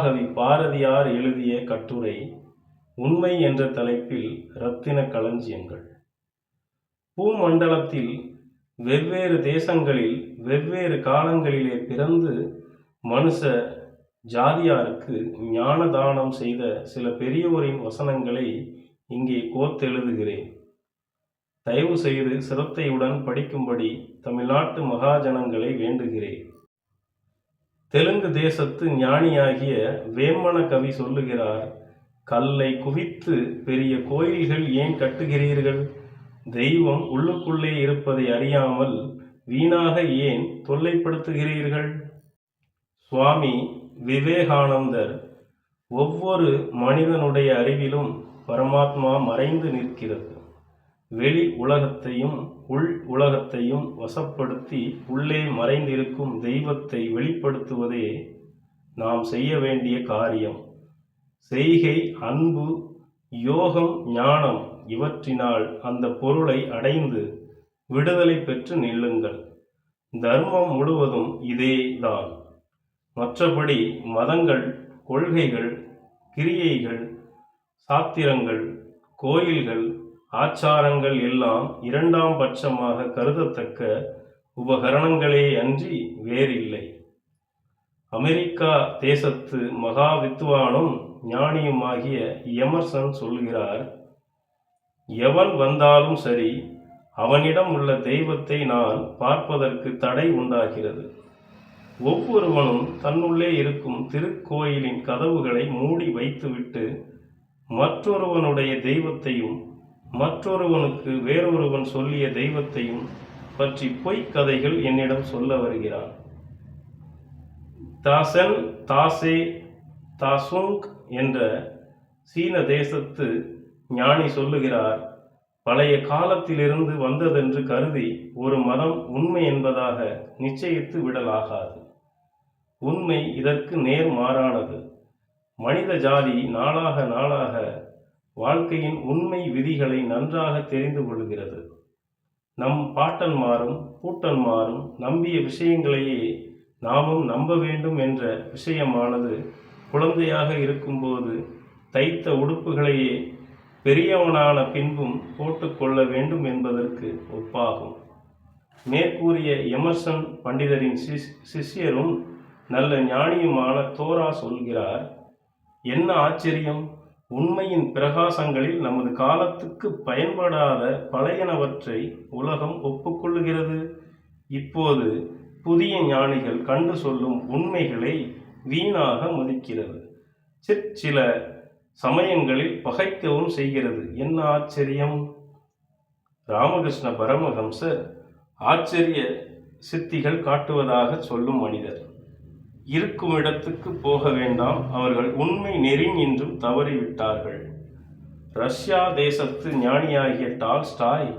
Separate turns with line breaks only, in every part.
மகாகவி பாரதியார் எழுதிய கட்டுரை உண்மை என்ற தலைப்பில் இரத்தின களஞ்சியங்கள். பூமண்டலத்தில் வெவ்வேறு தேசங்களில் வெவ்வேறு காலங்களிலே பிறந்து மனுஷ ஜாதியாருக்கு ஞான தானம் செய்த சில பெரியோரின் வசனங்களை இங்கே கோத்தெழுதுகிறேன். தயவு செய்து சிரத்தையுடன் படிக்கும்படி தமிழ்நாட்டு மகாஜனங்களை வேண்டுகிறேன். தெலுங்கு தேசத்து ஞானியாகிய வேம்மன கவி சொல்லுகிறார் கல்லை குவித்து பெரிய கோயில்கள் ஏன் கட்டுகிறீர்கள்? தெய்வம் உள்ளுக்குள்ளே இருப்பதை அறியாமல் வீணாக ஏன் தொல்லைப்படுத்துகிறீர்கள்? சுவாமி விவேகானந்தர் ஒவ்வொரு மனிதனுடைய அறிவிலும் பரமாத்மா மறைந்து நிற்கிறது. வெளி உலகத்தையும் உள் உலகத்தையும் வசப்படுத்தி உள்ளே மறைந்திருக்கும் தெய்வத்தை வெளிப்படுத்துவதே நாம் செய்ய வேண்டிய காரியம். செய்கை அன்பு யோகம் ஞானம் இவற்றினால் அந்த பொருளை அடைந்து விடுதலை பெற்று நில்லுங்கள். தர்மம் முழுவதும் இதேதான் மற்றபடி மதங்கள் கொள்கைகள் கிரியைகள் சாத்திரங்கள் கோயில்கள் ஆச்சாரங்கள் எல்லாம் இரண்டாம் பட்சமாக கருதத்தக்க உபகரணங்களே அன்றி வேறில்லை. அமெரிக்கா தேசத்து மகா வித்வானும் ஞானியுமாகிய எமர்சன் சொல்கிறார் எவன் வந்தாலும் சரி அவனிடம் உள்ள தெய்வத்தை நான் பார்ப்பதற்கு தடை உண்டாகிறது. ஒவ்வொருவனும் தன்னுள்ளே இருக்கும் திருக்கோயிலின் கதவுகளை மூடி வைத்துவிட்டு மற்றொருவனுடைய தெய்வத்தையும் மற்றொருவனுக்கு வேறொருவன் சொல்லிய தெய்வத்தையும் பற்றி பொய்க் கதைகள் என்னிடம் சொல்ல வருகிறான். தாசன் தாசே தாசுங் என்ற சீன தேசத்து ஞானி சொல்லுகிறார் பழைய காலத்திலிருந்து வந்ததென்று கருதி ஒரு மதம் உண்மை என்பதாக நிச்சயித்து விடலாகாது. உண்மை இதற்கு நேர் மாறானது மனித ஜாதி நாளாக நாளாக வாழ்க்கையின் உண்மை விதிகளை நன்றாக தெரிந்து கொள்கிறது. நம் பாட்டன்மாரும் பூட்டன்மாரும் நம்பிய விஷயங்களையே நாமும் நம்ப வேண்டும் என்ற விஷயமானது குழந்தையாக இருக்கும்போது தைத்த உடுப்புகளையே பெரியவனான பின்பும் போட்டுக்கொள்ள வேண்டும் என்பதற்கு ஒப்பாகும். மேற்கூறிய எமர்சன் பண்டிதரின் சிஷ் சிஷ்யரும் நல்ல ஞானியுமான தோரா சொல்கிறார் என்ன ஆச்சரியம்? உண்மையின் பிரகாசங்களில் நமது காலத்துக்கு பயன்படாத பழையனவற்றை உலகம் ஒப்புக்கொள்ளுகிறது. இப்போது புதிய ஞானிகள் கண்டு சொல்லும் உண்மைகளை வீணாக மதிக்கிறது. சிற்சில சமயங்களில் பகைக்கவும் செய்கிறது. என்ன ஆச்சரியம்? ராமகிருஷ்ண பரமஹம்சர் ஆச்சரிய சித்திகள் காட்டுவதாக சொல்லும் மனிதர். இருக்கும் இடத்துக்கு போக வேண்டாம். அவர்கள் உண்மை நெறி நின்றும் தவறிவிட்டார்கள். ரஷ்யா தேசத்து ஞானியாகிய டால்ஸ்டாய்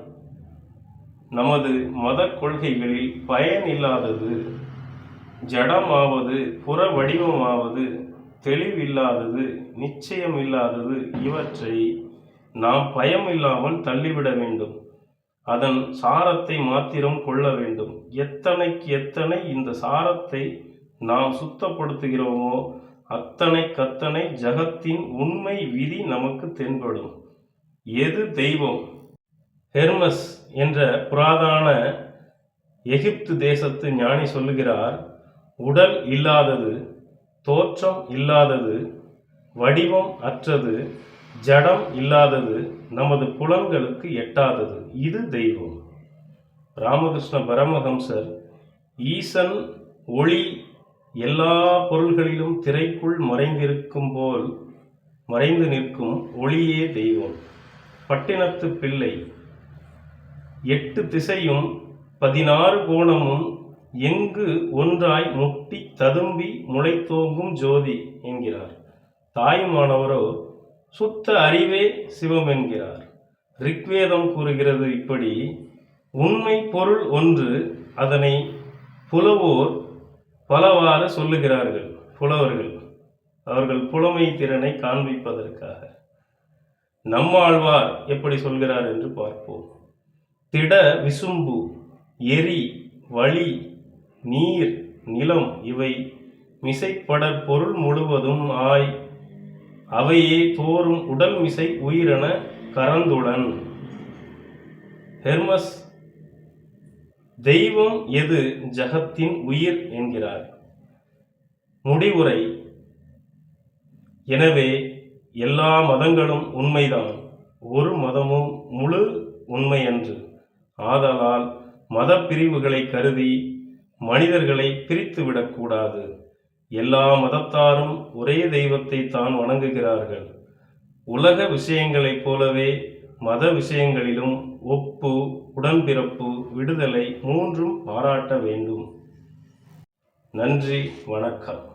நமது மத கொள்கைகளில் பயன் இல்லாதது ஜடமாவது புற வடிவமாவது தெளிவில்லாதது நிச்சயம் இல்லாதது இவற்றை நாம் பயம் இல்லாமல் தள்ளிவிட வேண்டும். அதன் சாரத்தை மாத்திரம் கொள்ள வேண்டும். எத்தனைக்கு எத்தனை இந்த சாரத்தை நாம் சுத்தப்படுத்துகிறோமோ அத்தனை கத்தனை ஜகத்தின் உண்மை விதி நமக்கு தென்படும். எது தெய்வம்? ஹெர்மஸ் என்ற புராதான எகிப்து தேசத்து ஞானி சொல்லுகிறார் உடல் இல்லாதது தோற்றம் இல்லாதது வடிவம் அற்றது ஜடம் இல்லாதது நமது புலன்களுக்கு எட்டாதது. இது தெய்வம். ராமகிருஷ்ண பரமஹம்சர் ஈசன் ஒளி எல்லா பொருள்களிலும் திரைக்குள் மறைந்திருக்கும் போல் மறைந்து நிற்கும் ஒளியே தெய்வம். பட்டினத்து பிள்ளை. எட்டு திசையும் பதினாறு கோணமும் எங்கு ஒன்றாய் முட்டி ததும்பி முளைத்தோங்கும் ஜோதி என்கிறார். தாய்மானவரோ சுத்த அறிவே சிவம் என்கிறார். ரிக்வேதம் கூறுகிறது இப்படி உண்மை பொருள் ஒன்று அதனை புலவோர் பலவாறு சொல்லுகிறார்கள் புலவர்கள் அவர்கள் புலமை திறனை காண்பிப்பதற்காக. நம்மாழ்வார் எப்படி சொல்கிறார் என்று பார்ப்போம். திட விசும்பு எரி வழி நீர் நிலம் இவை மிசைப்பட பொருள் முழுவதும் ஆய் அவையே தோறும் உடல் மிசை உயிரென கரந்துடன் ஹெர்மஸ் தெய்வம் எது ஜகத்தின் உயிர் என்கிறார். முடிவுரை எனவே எல்லா மதங்களும் உண்மைதான் ஒரு மதமும் முழு உண்மையன்று. ஆதலால் மத பிரிவுகளை கருதி மனிதர்களை பிரித்துவிடக்கூடாது எல்லா மதத்தாரும் ஒரே தெய்வத்தை தான் வணங்குகிறார்கள். உலக விஷயங்களைப் போலவே மத விஷயங்களிலும் ஒப்பு உடன்பிறப்பு விடுதலை மூன்றும் பாராட்ட வேண்டும். நன்றி வணக்கம்.